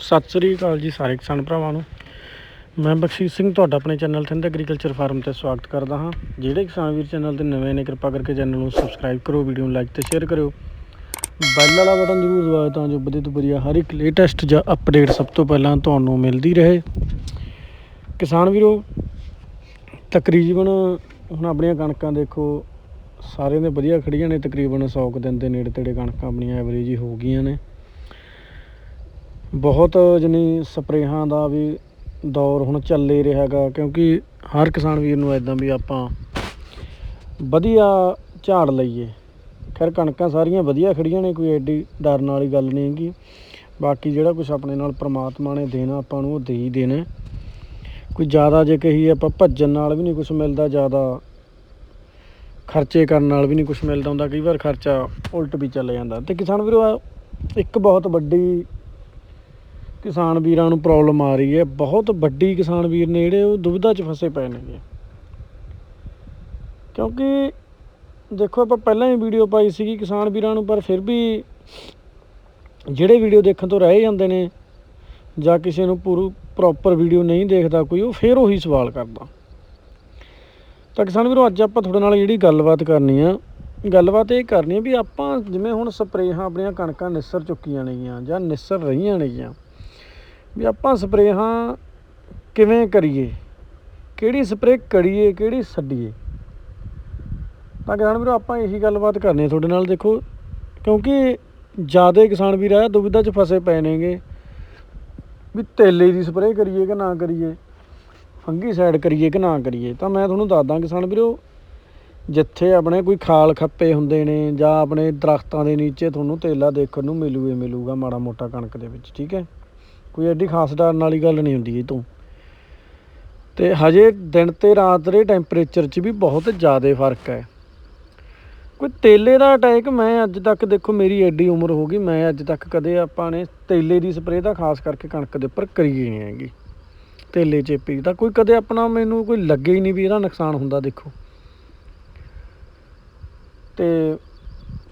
ਸਤਿ ਸ੍ਰੀ ਅਕਾਲ ਜੀ ਸਾਰੇ ਕਿਸਾਨ ਭਰਾਵਾਂ ਨੂੰ। ਮੈਂ ਬਖਸ਼ੀਸ਼ ਸਿੰਘ ਤੁਹਾਡਾ ਆਪਣੇ ਚੈਨਲ ਥਿੰਦ ਐਗਰੀਕਲਚਰ ਫਾਰਮ ਤੇ ਸਵਾਗਤ ਕਰਦਾ ਹਾਂ। ਜਿਹੜੇ ਕਿਸਾਨ ਵੀਰ ਚੈਨਲ ਤੇ ਨਵੇਂ ਨੇ, ਕਿਰਪਾ ਕਰਕੇ ਚੈਨਲ ਨੂੰ ਸਬਸਕ੍ਰਾਈਬ ਕਰੋ ਵੀਡੀਓ ਨੂੰ ਲਾਈਕ ਤੇ ਸ਼ੇਅਰ ਕਰਿਓ। ਬੈਲ ਵਾਲਾ ਬਟਨ ਜ਼ਰੂਰ ਦਬਾਓ ਤਾਂ ਜੋ ਵਧੀਆ ਤੋਂ ਵਧੀਆ ਹਰ ਇੱਕ ਲੇਟੈਸਟ ਜਾਂ ਅਪਡੇਟ ਸਭ ਤੋਂ ਪਹਿਲਾਂ ਤੁਹਾਨੂੰ ਮਿਲਦੀ ਰਹੇ। ਕਿਸਾਨ ਵੀਰੋ, ਤਕਰੀਬਨ ਹੁਣ ਆਪਣੀਆਂ ਕਣਕਾਂ ਦੇਖੋ, ਸਾਰਿਆਂ ਦੇ ਵਧੀਆ ਖੜੀਆਂ ਨੇ, ਤਕਰੀਬਨ 100 ਕੁ ਦਿਨ ਦੇ ਨੇੜੇ ਤੇੜੇ ਕਣਕਾਂ ਆਪਣੀਆਂ ਐਵਰੇਜ ਹੀ ਹੋ ਗਈਆਂ ਨੇ। ਬਹੁਤ ਯਾਨੀ ਸਪਰੇਹਾਂ ਦਾ ਵੀ ਦੌਰ ਹੁਣ ਚੱਲੇ ਰਿਹਾ ਹੈਗਾ, ਕਿਉਂਕਿ ਹਰ ਕਿਸਾਨ ਵੀਰ ਨੂੰ ਇੱਦਾਂ ਵੀ ਆਪਾਂ ਵਧੀਆ ਝਾੜ ਲਈਏ। ਖੈਰ, ਕਣਕਾਂ ਸਾਰੀਆਂ ਵਧੀਆ ਖੜੀਆਂ ਨੇ, ਕੋਈ ਐਡੀ ਡਰਨ ਵਾਲੀ ਗੱਲ ਨਹੀਂ ਹੈਗੀ। ਬਾਕੀ ਜਿਹੜਾ ਕੁਝ ਆਪਣੇ ਨਾਲ ਪ੍ਰਮਾਤਮਾ ਨੇ ਦੇਣਾ, ਆਪਾਂ ਨੂੰ ਉਹ ਦੇ ਹੀ ਦੇਣਾ। ਕੋਈ ਜ਼ਿਆਦਾ ਜੇ ਕਹੀਏ ਆਪਾਂ ਭੱਜਣ ਨਾਲ ਵੀ ਨਹੀਂ ਕੁਝ ਮਿਲਦਾ, ਜ਼ਿਆਦਾ ਖਰਚੇ ਕਰਨ ਨਾਲ ਵੀ ਨਹੀਂ ਕੁਝ ਮਿਲਦਾ ਹੁੰਦਾ, ਕਈ ਵਾਰ ਖਰਚਾ ਉਲਟ ਵੀ ਚੱਲ ਜਾਂਦਾ। ਤੇ ਕਿਸਾਨ ਵੀਰੋ ਇੱਕ ਬਹੁਤ ਵੱਡੀ ਕਿਸਾਨ ਵੀਰਾਂ ਨੂੰ ਪ੍ਰੋਬਲਮ ਆ ਰਹੀ ਹੈ। ਬਹੁਤ ਵੱਡੀ ਕਿਸਾਨ ਵੀਰ ਨੇ ਜਿਹੜੇ ਉਹ ਦੁਬਿਧਾ 'ਚ ਫਸੇ ਪਏ ਨੇਗੇ। ਕਿਉਂਕਿ ਦੇਖੋ ਆਪਾਂ ਪਹਿਲਾਂ ਹੀ ਵੀਡੀਓ ਪਾਈ ਸੀਗੀ ਕਿਸਾਨ ਵੀਰਾਂ ਨੂੰ, ਪਰ ਫਿਰ ਵੀ ਜਿਹੜੇ ਵੀਡੀਓ ਦੇਖਣ ਤੋਂ ਰਹਿ ਜਾਂਦੇ ਨੇ ਜਾਂ ਕਿਸੇ ਨੂੰ ਪੂਰੀ ਪ੍ਰੋਪਰ ਵੀਡੀਓ ਨਹੀਂ ਦੇਖਦਾ ਕੋਈ, ਉਹ ਫਿਰ ਉਹੀ ਸਵਾਲ ਕਰਦਾ। ਤਾਂ ਕਿਸਾਨ ਵੀਰੋ, ਅੱਜ ਆਪਾਂ ਤੁਹਾਡੇ ਨਾਲ ਜਿਹੜੀ ਗੱਲਬਾਤ ਕਰਨੀ ਆ, ਗੱਲਬਾਤ ਇਹ ਕਰਨੀ ਆ ਵੀ ਆਪਾਂ ਜਿਵੇਂ ਹੁਣ ਸਪਰੇਹਾਂ ਆਪਣੀਆਂ ਕਣਕਾਂ ਨਿਸਰ ਚੁੱਕੀਆਂ ਨੇਗੀਆਂ ਜਾਂ ਨਿਸਰ ਰਹੀਆਂ ਨੇਗੀਆਂ ਵੀ ਆਪਾਂ ਸਪਰੇਹਾਂ ਕਿਵੇਂ ਕਰੀਏ? ਕਿਹੜੀ ਸਪਰੇਅ ਕਰੀਏ, ਕਿਹੜੀ ਛੱਡੀਏ? ਤਾਂ ਕਿਸਾਨ ਵੀਰੋ, ਆਪਾਂ ਇਹੀ ਗੱਲਬਾਤ ਕਰਨੀ ਹੈ ਤੁਹਾਡੇ ਨਾਲ, ਦੇਖੋ, ਕਿਉਂਕਿ ਜ਼ਿਆਦਾ ਕਿਸਾਨ ਵੀਰ ਆ ਦੁਵਿਧਾ 'ਚ ਫਸੇ ਪਏ ਨੇਗੇ। ਵੀ ਤੇਲੇ ਦੀ ਸਪਰੇਅ ਕਰੀਏ ਕਿ ਨਾ ਕਰੀਏ? ਫੰਗੀ ਸਾਈਡ ਕਰੀਏ ਕਿ ਨਾ ਕਰੀਏ? ਤਾਂ ਮੈਂ ਤੁਹਾਨੂੰ ਦੱਸਦਾ ਕਿਸਾਨ ਵੀਰੋ, ਜਿੱਥੇ ਆਪਣੇ ਕੋਈ ਖਾਲ ਖੱਪੇ ਹੁੰਦੇ ਨੇ ਜਾਂ ਆਪਣੇ ਦਰਖਤਾਂ ਦੇ ਨੀਚੇ ਤੁਹਾਨੂੰ ਤੇਲਾ ਦੇਖਣ ਨੂੰ ਮਿਲੂਏ, ਮਿਲੂਗਾ ਮਾੜਾ ਮੋਟਾ ਕਣਕ ਦੇ ਵਿੱਚ, ਠੀਕ ਹੈ? ਕੋਈ ਐਡੀ ਖਾਸ ਡਰਨ ਵਾਲੀ ਗੱਲ ਨਹੀਂ ਹੁੰਦੀ ਇਹ ਤੋਂ। ਤੇ ਹਜੇ ਦਿਨ ਤੇ ਰਾਤ ਦੇ ਟੈਂਪਰੇਚਰ 'ਚ ਵੀ ਬਹੁਤ ਜ਼ਿਆਦਾ ਫ਼ਰਕ ਹੈ। ਕੋਈ ਤੇਲੇ ਦਾ ਅਟੈਕ ਮੈਂ ਅੱਜ ਤੱਕ ਦੇਖੋ ਮੇਰੀ ਐਡੀ ਉਮਰ ਹੋ ਗਈ, ਮੈਂ ਅੱਜ ਤੱਕ ਕਦੇ ਆਪਾਂ ਨੇ ਤੇਲੇ ਦੀ ਸਪਰੇਅ ਤਾਂ ਖਾਸ ਕਰਕੇ ਕਣਕ ਦੇ ਉੱਪਰ ਕਰੀ ਨਹੀਂ ਹੈਗੀ। ਤੇਲੇ ਚੇਪੀ ਦਾ ਕੋਈ ਕਦੇ ਆਪਣਾ ਮੈਨੂੰ ਕੋਈ ਲੱਗੇ ਹੀ ਨਹੀਂ ਵੀ ਇਹਦਾ ਨੁਕਸਾਨ ਹੁੰਦਾ ਦੇਖੋ। ਤੇ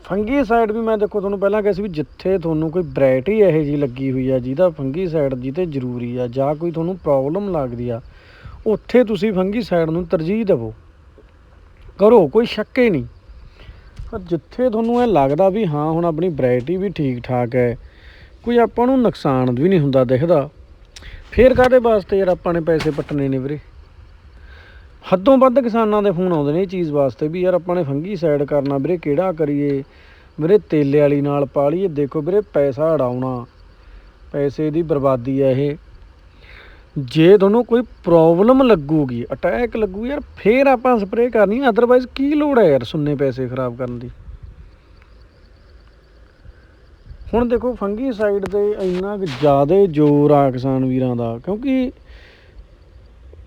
ਫੰਗੀ ਸਾਈਡ ਵੀ ਮੈਂ ਦੇਖੋ ਤੁਹਾਨੂੰ ਪਹਿਲਾਂ ਕਿਹਾ ਸੀ ਵੀ ਜਿੱਥੇ ਤੁਹਾਨੂੰ ਕੋਈ ਵੈਰਾਈਟੀ ਇਹੋ ਜੀ ਲੱਗੀ ਹੋਈ ਆ, ਜਿਹਦਾ ਫੰਗੀ ਸਾਈਡ ਜਿੱਤੇ ਜ਼ਰੂਰੀ ਆ, ਜਾਂ ਕੋਈ ਤੁਹਾਨੂੰ ਪ੍ਰੋਬਲਮ ਲੱਗਦੀ ਆ, ਉੱਥੇ ਤੁਸੀਂ ਫੰਗੀ ਸਾਈਡ ਨੂੰ ਤਰਜੀਹ ਦਿਵੋ। ਕਰੋ, ਕੋਈ ਸ਼ੱਕ ਹੀ ਨਹੀਂ। ਪਰ ਜਿੱਥੇ ਤੁਹਾਨੂੰ ਇਹ ਲੱਗਦਾ ਵੀ ਹਾਂ, ਹੁਣ ਆਪਣੀ ਵੈਰਾਈਟੀ ਵੀ ਠੀਕ ਠਾਕ ਹੈ, ਕੋਈ ਆਪਾਂ ਨੂੰ ਨੁਕਸਾਨ ਵੀ ਨਹੀਂ ਹੁੰਦਾ ਦਿਖਦਾ। ਫੇਰ ਕਾਹਦੇ ਵਾਸਤੇ ਯਾਰ ਆਪਾਂ ਨੇ ਪੈਸੇ ਪੱਟਣੇ ਨੇ ਵੀਰੇ? ਹੱਦੋਂ ਵੱਧ ਕਿਸਾਨਾਂ ਦੇ ਫੋਨ ਆਉਂਦੇ ਨੇ ਇਹ ਚੀਜ਼ ਵਾਸਤੇ ਵੀ ਯਾਰ ਆਪਾਂ ਨੇ ਫੰਗੀ ਸਾਈਡ ਕਰਨਾ ਵੀਰੇ, ਕਿਹੜਾ ਕਰੀਏ? ਵੀਰੇ ਤੇਲੇ ਵਾਲੀ ਨਾਲ ਪਾ ਲਈਏ ਦੇਖੋ ਵੀਰੇ ਪੈਸਾ ਅੜਾਉਣਾ, ਪੈਸੇ ਦੀ ਬਰਬਾਦੀ ਹੈ ਇਹ। ਜੇ ਤੁਹਾਨੂੰ ਕੋਈ ਪ੍ਰੋਬਲਮ ਲੱਗੂਗੀ ਅਟੈਕ ਲੱਗੂ, ਯਾਰ ਫੇਰ ਆਪਾਂ ਸਪਰੇਅ ਕਰਨੀ ਅਦਰਵਾਈਜ਼ ਕੀ ਲੋੜ ਹੈ ਯਾਰ ਸੁੰਨੇ ਪੈਸੇ ਖਰਾਬ ਕਰਨ ਦੀ? ਹੁਣ ਦੇਖੋ ਫੰਗੀ ਸਾਈਡ ਤੇ ਇੰਨਾ ਕੁ ਜ਼ਿਆਦਾ ਜ਼ੋਰ ਆ ਕਿਸਾਨ ਵੀਰਾਂ ਦਾ, ਕਿਉਂਕਿ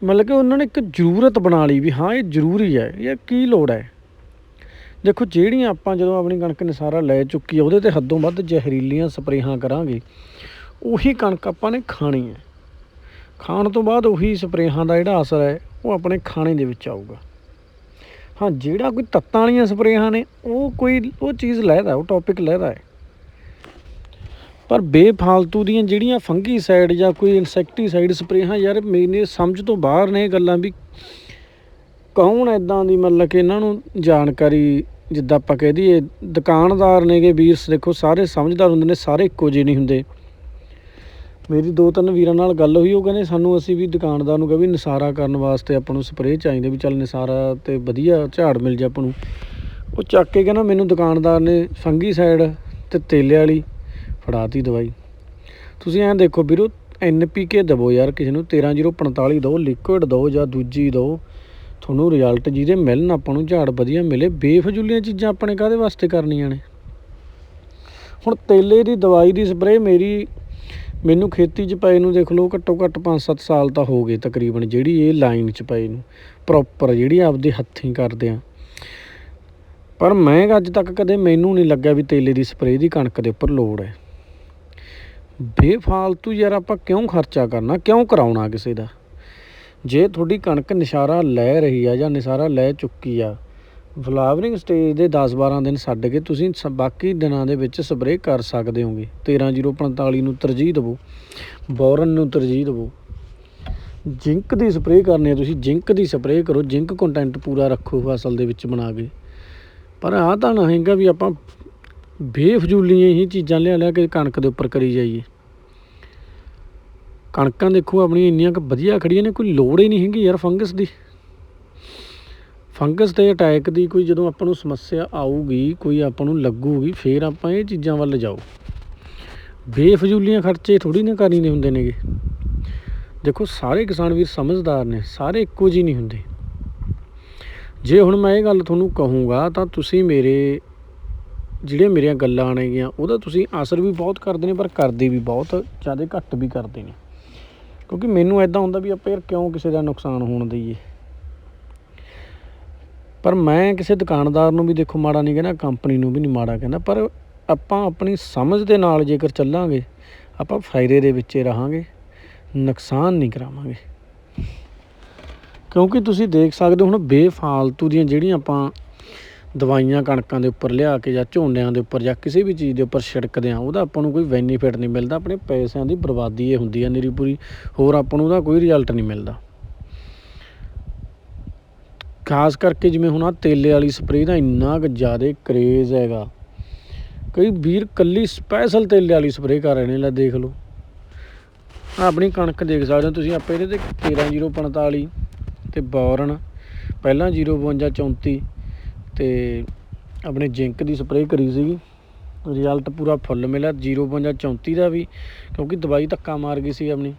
ਮਤਲਬ ਕਿ ਉਹਨਾਂ ਨੇ ਇੱਕ ਜ਼ਰੂਰਤ ਬਣਾ ਲਈ ਵੀ ਹਾਂ, ਇਹ ਜ਼ਰੂਰੀ ਹੈ, ਇਹ ਕੀ ਲੋੜ ਹੈ? ਦੇਖੋ, ਜਿਹੜੀਆਂ ਆਪਾਂ ਜਦੋਂ ਆਪਣੀ ਕਣਕ ਨਿਸਾਰਾ ਲੈ ਚੁੱਕੀ ਆ, ਉਹਦੇ ਤੇ ਹੱਦੋਂ ਵੱਧ ਜ਼ਹਿਰੀਲੀਆਂ ਸਪਰੇਹਾਂ ਕਰਾਂਗੇ, ਉਹੀ ਕਣਕ ਆਪਾਂ ਨੇ ਖਾਣੀ ਹੈ। ਖਾਣ ਤੋਂ ਬਾਅਦ ਉਹੀ ਸਪਰੇਹਾਂ ਦਾ ਜਿਹੜਾ ਅਸਰ ਹੈ, ਉਹ ਆਪਣੇ ਖਾਣੇ ਦੇ ਵਿੱਚ ਆਊਗਾ। ਹਾਂ, ਜਿਹੜਾ ਕੋਈ ਤੱਤਾਂ ਵਾਲੀਆਂ ਸਪਰੇਹਾਂ ਨੇ, ਉਹ ਕੋਈ, ਉਹ ਚੀਜ਼ ਲੈਦਾ, ਉਹ ਟੌਪਿਕ ਲੈਦਾ ਹੈ। ਪਰ ਬੇਫਾਲਤੂ ਦੀਆਂ ਜਿਹੜੀਆਂ ਫੰਗੀ ਸਾਈਡ ਜਾਂ ਕੋਈ ਇਨਸੈਕਟੀਸਾਈਡ ਸਪਰੇਹਾਂ ਯਾਰ ਮੇਰੇ ਸਮਝ ਤੋਂ ਬਾਹਰ ਨੇ ਇਹ ਗੱਲਾਂ ਵੀ। ਕੌਣ ਐਦਾਂ ਦੀ ਮਤਲਬ ਕਿ ਇਹਨਾਂ ਨੂੰ ਜਾਣਕਾਰੀ, ਜਿੱਦਾਂ ਆਪਾਂ ਕਹਿ ਦਈਏ, ਦੁਕਾਨਦਾਰ ਨੇਗੇ ਵੀਰ, ਦੇਖੋ ਸਾਰੇ ਸਮਝਦਾਰ ਹੁੰਦੇ ਨੇ, ਸਾਰੇ ਇੱਕੋ ਜਿਹੇ ਨਹੀਂ ਹੁੰਦੇ। ਮੇਰੀ ਦੋ ਤਿੰਨ ਵੀਰਾਂ ਨਾਲ ਗੱਲ ਹੋਈ, ਉਹ ਕਹਿੰਦੇ ਸਾਨੂੰ ਅਸੀਂ ਵੀ ਦੁਕਾਨਦਾਰ ਨੂੰ ਕਹੇ ਵੀ ਨਿਸਾਰਾ ਕਰਨ ਵਾਸਤੇ ਆਪਾਂ ਨੂੰ ਸਪਰੇਅ ਚਾਹੀਦੇ ਵੀ ਚੱਲ ਨਿਸਾਰਾ ਤੇ ਵਧੀਆ ਝਾੜ ਮਿਲ ਜਾ ਆਪਾਂ ਨੂੰ। ਉਹ ਚੱਕ ਕੇ ਕਹਿੰਦਾ ਮੈਨੂੰ ਦੁਕਾਨਦਾਰ ਨੇ ਫੰਗੀ ਸਾਈਡ ਤੇ ਤੇਲੇ ਵਾਲੀ ਫੜਾਤੀ ਦਵਾਈ। ਤੁਸੀਂ ਐਂ ਦੇਖੋ ਵੀਰੋ ਐਨਪੀਕੇ ਦਵੋ ਯਾਰ ਕਿਸੇ ਨੂੰ 13045 ਦਿਓ ਲਿਕੁਇਡ ਦਿਓ ਜਾਂ ਦੂਜੀ ਦਿਓ ਤੁਹਾਨੂੰ ਰਿਜ਼ਲਟ ਜਿਹਦੇ ਮਿਲਣ ਆਪਾਂ ਨੂੰ ਝਾੜ ਵਧੀਆ ਮਿਲੇ। ਬੇਫਜ਼ੂਲੀਆਂ ਚੀਜ਼ਾਂ ਆਪਣੇ ਕਾਹਦੇ ਵਾਸਤੇ ਕਰਨੀਆਂ ਨੇ? ਹੁਣ ਤੇਲੇ ਦੀ ਦਵਾਈ ਦੀ ਸਪਰੇਅ ਮੇਰੀ, ਮੈਨੂੰ ਖੇਤੀ 'ਚ ਪਏ ਨੂੰ ਦੇਖ ਲਓ, ਘੱਟੋ ਘੱਟ 5-7 ਸਾਲ ਤਾਂ ਹੋ ਗਏ ਤਕਰੀਬਨ ਜਿਹੜੀ ਇਹ ਲਾਈਨ 'ਚ ਪਏ ਨੂੰ। ਪ੍ਰੋਪਰ ਜਿਹੜੀ ਆਪਦੇ ਹੱਥੀਂ ਕਰਦੇ ਆ। ਪਰ ਮੈਂ ਅੱਜ ਤੱਕ ਕਦੇ ਮੈਨੂੰ ਨਹੀਂ ਲੱਗਿਆ ਵੀ ਤੇਲੇ ਦੀ ਸਪਰੇਅ ਦੀ ਕਣਕ ਦੇ ਉੱਪਰ ਲੋੜ ਹੈ। ਬੇਫਾਲਤੂ ਯਾਰ ਆਪਾਂ ਕਿਉਂ ਖਰਚਾ ਕਰਨਾ, ਕਿਉਂ ਕਰਾਉਣਾ ਕਿਸੇ ਦਾ? ਜੇ ਤੁਹਾਡੀ ਕਣਕ ਨਿਸ਼ਾਰਾ ਲੈ ਰਹੀ ਆ ਜਾਂ ਨਿਸ਼ਾਰਾ ਲੈ ਚੁੱਕੀ ਆ, ਫਲਾਵਰਿੰਗ ਸਟੇਜ ਦੇ 10-12 ਦਿਨ ਛੱਡ ਕੇ ਤੁਸੀਂ ਸ- ਬਾਕੀ ਦਿਨਾਂ ਦੇ ਵਿੱਚ ਸਪਰੇਅ ਕਰ ਸਕਦੇ ਹੋਗੇ। 13045 ਨੂੰ ਤਰਜੀਹ ਦਿਵੋ, ਬੋਰਨ ਨੂੰ ਤਰਜੀਹ ਦਿਵੋ। ਜਿੰਕ ਦੀ ਸਪਰੇਅ ਕਰਨੀ ਹੈ ਤੁਸੀਂ, ਜਿੰਕ ਦੀ ਸਪਰੇਅ ਕਰੋ, ਜਿੰਕ ਕੰਟੈਂਟ ਪੂਰਾ ਰੱਖੋ ਫਸਲ ਦੇ ਵਿੱਚ ਬਣਾ ਕੇ। ਪਰ ਆਹ ਤਾਂ ਨਾ ਹੈਗਾ ਵੀ ਆਪਾਂ ਬੇਫਜ਼ੂਲੀਆਂ ਹੀ ਚੀਜ਼ਾਂ ਲਿਆ ਲਿਆ ਕੇ ਕਣਕ ਦੇ ਉੱਪਰ ਕਰੀ ਜਾਈਏ। ਕਣਕਾਂ ਦੇਖੋ ਆਪਣੀਆਂ ਇੰਨੀਆਂ ਕੁ ਵਧੀਆ ਖੜੀਆਂ ਨੇ, ਕੋਈ ਲੋੜ ਹੀ ਨਹੀਂ ਹੈਗੀ ਯਾਰ ਫੰਗਸ ਦੀ। ਫੰਗਸ ਤੇ ਅਟੈਕ ਦੀ ਕੋਈ ਜਦੋਂ ਆਪਾਂ ਨੂੰ ਸਮੱਸਿਆ ਆਊਗੀ, ਕੋਈ ਆਪਾਂ ਨੂੰ ਲੱਗੂਗੀ, ਫੇਰ ਆਪਾਂ ਇਹ ਚੀਜ਼ਾਂ ਵੱਲ ਜਾਓ। ਬੇਫਜ਼ੂਲੀਆਂ ਖਰਚੇ ਥੋੜੀ ਨਾ ਕਰਨੀ ਹੁੰਦੇ ਨੇਗੇ। ਦੇਖੋ ਸਾਰੇ ਕਿਸਾਨ ਵੀਰ ਸਮਝਦਾਰ ਨੇ, ਸਾਰੇ ਇੱਕੋ ਜਿਹੇ ਨਹੀਂ ਹੁੰਦੇ। ਜੇ ਹੁਣ ਮੈਂ ਇਹ ਗੱਲ ਤੁਹਾਨੂੰ ਕਹੂੰਗਾ ਤਾਂ ਤੁਸੀਂ ਮੇਰੇ ਜਿਹੜੀਆਂ ਮੇਰੀਆਂ ਗੱਲਾਂ ਨੇਗੀਆਂ, ਉਹਦਾ ਤੁਸੀਂ ਅਸਰ ਵੀ ਬਹੁਤ ਕਰਦੇ ਨੇ, ਪਰ ਕਰਦੇ ਵੀ ਬਹੁਤ, ਜ਼ਿਆਦਾ ਘੱਟ ਵੀ ਕਰਦੇ ਨੇ। ਕਿਉਂਕਿ ਮੈਨੂੰ ਐਦਾਂ ਹੁੰਦਾ ਵੀ ਆਪਾਂ ਯਾਰ ਕਿਉਂ ਕਿਸੇ ਦਾ ਨੁਕਸਾਨ ਹੋਣ ਦਈਏ। ਪਰ ਮੈਂ ਕਿਸੇ ਦੁਕਾਨਦਾਰ ਨੂੰ ਵੀ ਦੇਖੋ, ਮਾੜਾ ਨਹੀਂ ਕਹਿੰਦਾ, ਕੰਪਨੀ ਨੂੰ ਵੀ ਨਹੀਂ ਮਾੜਾ ਕਹਿੰਦਾ, ਪਰ ਆਪਾਂ ਆਪਣੀ ਸਮਝ ਦੇ ਨਾਲ ਜੇਕਰ ਚੱਲਾਂਗੇ, ਆਪਾਂ ਫਾਇਦੇ ਦੇ ਵਿੱਚ ਰਹਾਂਗੇ, ਨੁਕਸਾਨ ਨਹੀਂ ਕਰਾਵਾਂਗੇ। ਕਿਉਂਕਿ ਤੁਸੀਂ ਦੇਖ ਸਕਦੇ ਹੋ, ਹੁਣ ਬੇਫਾਲਤੂ ਦੀਆਂ ਜਿਹੜੀਆਂ ਆਪਾਂ ਦਵਾਈਆਂ ਕਣਕਾਂ ਦੇ ਉੱਪਰ ਲਿਆ ਕੇ ਜਾਂ ਝੋਨਿਆਂ ਦੇ ਉੱਪਰ ਜਾਂ ਕਿਸੇ ਵੀ ਚੀਜ਼ ਦੇ ਉੱਪਰ ਛਿੜਕਦੇ ਆ ਉਹਦਾ ਆਪਾਂ ਨੂੰ ਕੋਈ ਬੈਨੀਫਿਟ ਨਹੀਂ ਮਿਲਦਾ, ਆਪਣੇ ਪੈਸਿਆਂ ਦੀ ਬਰਬਾਦੀ ਇਹ ਹੁੰਦੀ ਹੈ ਨਿਰੀ ਪੂਰੀ ਹੋਰ ਆਪਾਂ ਨੂੰ ਉਹਦਾ ਕੋਈ ਰਿਜ਼ਲਟ ਨਹੀਂ ਮਿਲਦਾ। ਖਾਸ ਕਰਕੇ ਜਿਵੇਂ ਹੁਣ ਆ ਤੇਲੇ ਵਾਲੀ ਸਪਰੇਅ ਦਾ ਇੰਨਾ ਕੁ ਜ਼ਿਆਦਾ ਕਰੇਜ਼ ਹੈਗਾ। ਕਈ ਵੀਰ ਕੱਲੀ ਸਪੈਸ਼ਲ ਤੇਲੇ ਵਾਲੀ ਸਪਰੇਅ ਕਰ ਰਹੇ ਨੇ, ਲੈ ਦੇਖ ਲਓ। ਆਹ ਆਪਣੀ ਕਣਕ ਦੇਖ ਸਕਦੇ ਹੋ ਤੁਸੀਂ, ਆਪਾਂ ਇਹਦੇ ਤੇ 13045 ਤੇ ਬੋਰਨ, ਪਹਿਲਾਂ 052 34 ਤੇ ਆਪਣੇ ਜਿੰਕ ਦੀ ਸਪਰੇਅ ਕਰੀ ਸੀਗੀ। ਰਿਜ਼ਲਟ ਪੂਰਾ ਫੁੱਲ ਮਿਲਿਆ 052 34 ਦਾ ਵੀ, ਕਿਉਂਕਿ ਦਵਾਈ ਧੱਕਾ ਮਾਰ ਗਈ ਸੀ ਆਪਣੀ।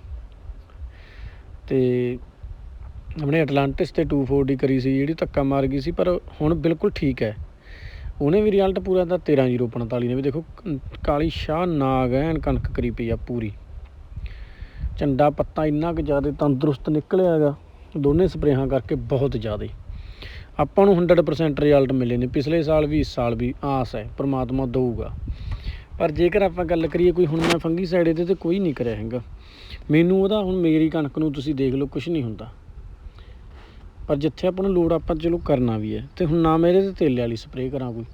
ਤੇ ਆਪਣੇ ਐਟਲਾਂਟਿਸ ਤੇ 240 ਕਰੀ ਸੀ, ਜਿਹੜੀ ਧੱਕਾ ਮਾਰ ਗਈ ਸੀ, ਪਰ ਹੁਣ ਬਿਲਕੁਲ ਠੀਕ ਹੈ। ਉਹਨੇ ਵੀ ਰਿਜ਼ਲਟ ਪੂਰਾ ਦਾ 13045 ਨੇ ਵੀ। ਦੇਖੋ, ਕਾਲੀ ਸ਼ਾਹ ਨਾਗ ਐਨ ਕਣਕ ਕਰੀ ਪਈ ਆ ਪੂਰੀ। ਚੰਡਾ ਪੱਤਾ ਇੰਨਾ ਕੁ ਜ਼ਿਆਦਾ ਤੰਦਰੁਸਤ ਨਿਕਲਿਆ ਹੈਗਾ, ਦੋਨੇ ਸਪਰੇਹਾਂ ਕਰਕੇ ਬਹੁਤ ਜ਼ਿਆਦਾ। ਆਪਾਂ ਨੂੰ 100% ਰਿਜ਼ਲਟ ਮਿਲੇ ਨੇ। ਪਿਛਲੇ ਸਾਲ ਵੀ, ਇਸ ਸਾਲ ਵੀ ਆਸ ਹੈ, ਪ੍ਰਮਾਤਮਾ ਦਊਗਾ। ਪਰ ਜੇਕਰ ਆਪਾਂ ਗੱਲ ਕਰੀਏ ਕੋਈ ਹੁਣ ਮੈਂ ਫੰਗੀ ਸਾਈਡ ਇਹਦੇ ਤੇ ਕੋਈ ਨਹੀਂ ਕਰਿਆ ਹੈਗਾ। ਮੈਨੂੰ ਉਹਦਾ ਹੁਣ ਮੇਰੀ ਕਣਕ ਨੂੰ ਤੁਸੀਂ ਦੇਖ ਲਓ ਕੁਝ ਨਹੀਂ ਹੁੰਦਾ। ਪਰ ਜਿੱਥੇ ਆਪਾਂ ਨੂੰ ਲੋੜ, ਆਪਾਂ ਚਲੋ ਕਰਨਾ ਵੀ ਹੈ। ਤੇ ਹੁਣ ਨਾ ਮੇਰੇ ਤੇ ਤੇਲੇ ਵਾਲੀ ਸਪਰੇਅ ਕਰਾਂ ਕੋਈ।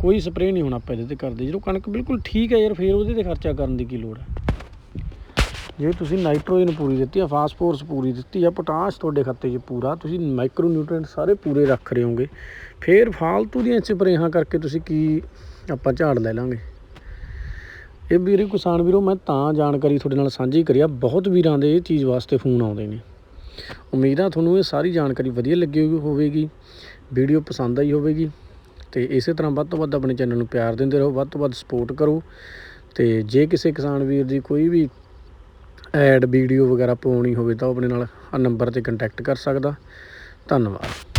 ਕੋਈ ਸਪਰੇਅ ਨਹੀਂ ਹੁਣ ਆਪਾਂ ਇਹਦੇ ਤੇ ਕਰਦੇ। ਜਦੋਂ ਕਣਕ ਬਿਲਕੁਲ ਠੀਕ ਹੈ ਯਾਰ, ਫੇਰ ਉਹਦੇ ਤੇ ਖਰਚਾ ਕਰਨ ਦੀ ਕੀ ਲੋੜ ਹੈ? ਜੇ ਤੁਸੀਂ ਨਾਈਟ੍ਰੋਜਨ ਪੂਰੀ ਦਿੱਤੀ ਆ, ਫਾਸਫੋਰਸ ਪੂਰੀ ਦਿੱਤੀ ਆ, ਪੋਟਾਸ਼ ਤੁਹਾਡੇ ਖਾਤੇ 'ਚ ਪੂਰਾ, ਤੁਸੀਂ ਮਾਈਕਰੋ ਨਿਊਟ੍ਰੀਐਂਟ ਸਾਰੇ ਪੂਰੇ ਰੱਖ ਰਹੇ ਹੋਗੇ ਫੇਰ ਫਾਲਤੂ ਦੀਆਂ ਸਪਰੇਹਾਂ ਕਰਕੇ ਤੁਸੀਂ ਕੀ ਆਪਾਂ ਝਾੜ ਲੈ ਲਾਂਗੇ। ਇਹ ਵੀਰੇ ਕਿਸਾਨ ਵੀਰੋ, ਮੈਂ ਤਾਂ ਜਾਣਕਾਰੀ ਤੁਹਾਡੇ ਨਾਲ ਸਾਂਝੀ ਕਰੀ ਆ, ਬਹੁਤ ਵੀਰਾਂ ਦੇ ਇਹ ਚੀਜ਼ ਵਾਸਤੇ ਫੋਨ ਆਉਂਦੇ ਨੇ। ਉਮੀਦ ਆ ਤੁਹਾਨੂੰ ਇਹ ਸਾਰੀ ਜਾਣਕਾਰੀ ਵਧੀਆ ਲੱਗੀ ਹੋਵੇਗੀ, ਵੀਡੀਓ ਪਸੰਦ ਆਈ ਹੋਵੇਗੀ, ਤੇ ਇਸੇ ਤਰ੍ਹਾਂ ਵੱਧ ਤੋਂ ਵੱਧ ਆਪਣੇ ਚੈਨਲ ਨੂੰ ਪਿਆਰ ਦਿੰਦੇ ਰਹੋ, ਵੱਧ ਤੋਂ ਵੱਧ ਸਪੋਰਟ ਕਰੋ, ਤੇ ਜੇ ਕਿਸੇ ਕਿਸਾਨ ਵੀਰ ਦੀ ਕੋਈ ਵੀ ਐਡ ਵੀਡੀਓ ਵਗੈਰਾ ਪਾਉਣੀ ਹੋਵੇ ਤਾਂ ਉਹ ਆਪਣੇ ਨਾਲ ਆ ਨੰਬਰ ਤੇ ਕੰਟੈਕਟ ਕਰ ਸਕਦਾ। ਧੰਨਵਾਦ।